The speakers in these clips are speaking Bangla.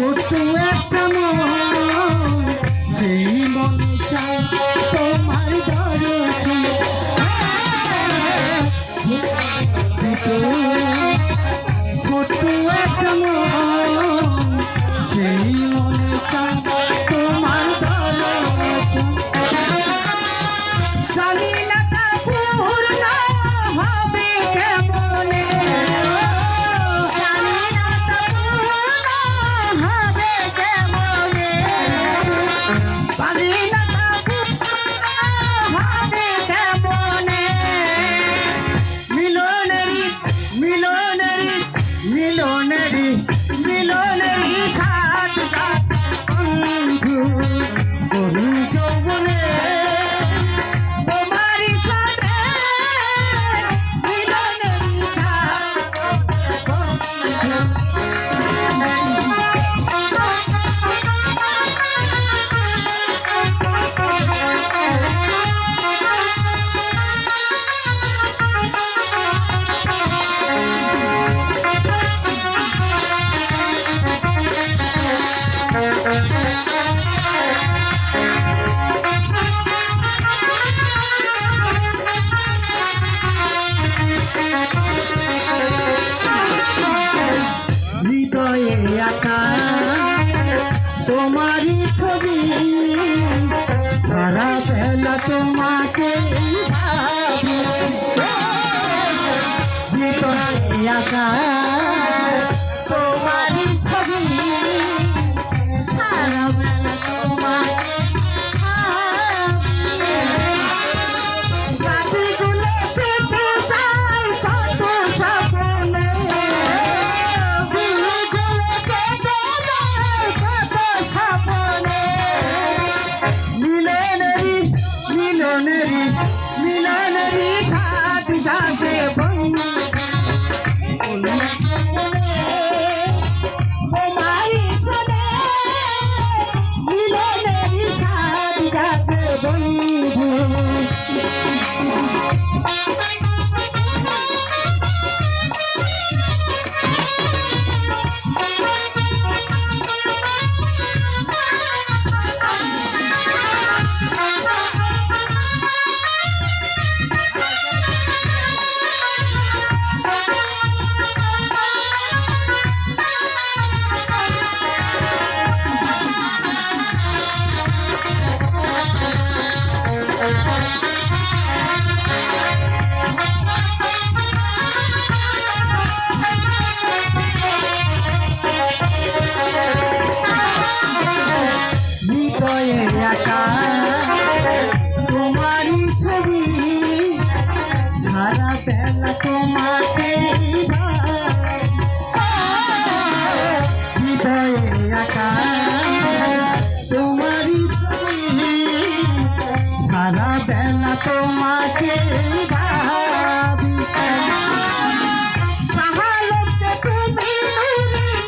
ছোট্ট একটা মন সেই মন চায় তোমার দরকার মিলনেরই মিলনেরই খাস বন্ধু বন্ধু যৌবনের তোমারই ছবি। সারা বেলা তোমাকে আকাশ नरी मीना नरी खात जाते बंगा বেলা তোমাকে ভাবি। সাহায্যে তুমি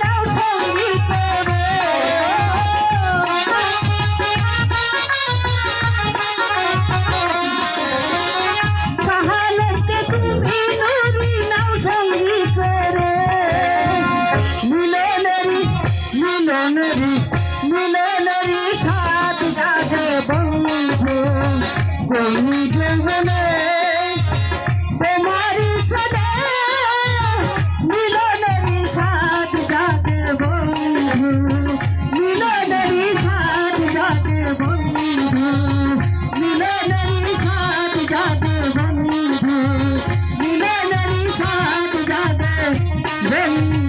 নাও সঙ্গী করে সাহায্যে তুমি from me to the next.